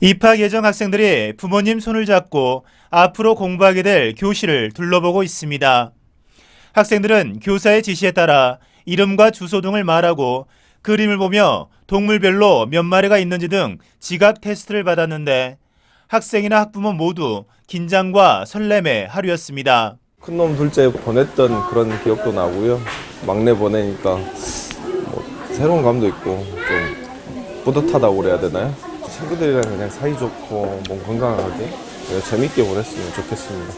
입학 예정 학생들이 부모님 손을 잡고 앞으로 공부하게 될 교실을 둘러보고 있습니다. 학생들은 교사의 지시에 따라 이름과 주소 등을 말하고 그림을 보며 동물별로 몇 마리가 있는지 등 지각 테스트를 받았는데 학생이나 학부모 모두 긴장과 설렘의 하루였습니다. 큰 놈 둘째 보냈던 그런 기억도 나고요. 막내 보내니까 뭐 새로운 감도 있고 좀 뿌듯하다고 그래야 되나요? 친구들이랑 그냥 사이좋고 몸 건강하게 재밌게 보냈으면 좋겠습니다.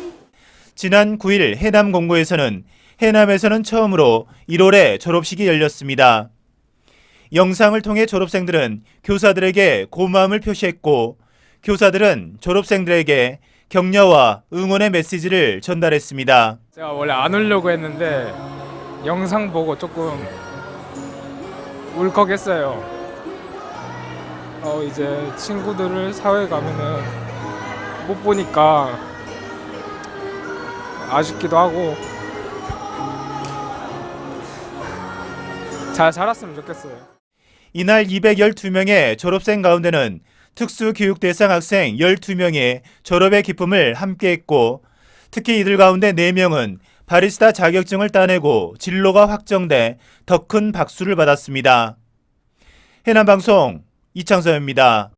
지난 9일 해남 공고에서는 해남에서는 처음으로 1월에 졸업식이 열렸습니다. 영상을 통해 졸업생들은 교사들에게 고마움을 표시했고 교사들은 졸업생들에게 격려와 응원의 메시지를 전달했습니다. 제가 원래 안 울려고 했는데 영상 보고 조금 울컥했어요. 어 이제 친구들을 사회 가면은 못 보니까 아쉽기도 하고 잘 자랐으면 좋겠어요. 이날 212명의 졸업생 가운데는 특수교육 대상 학생 12명의 졸업의 기쁨을 함께했고 특히 이들 가운데 4명은 바리스타 자격증을 따내고 진로가 확정돼 더 큰 박수를 받았습니다. 해남방송 이창서입니다.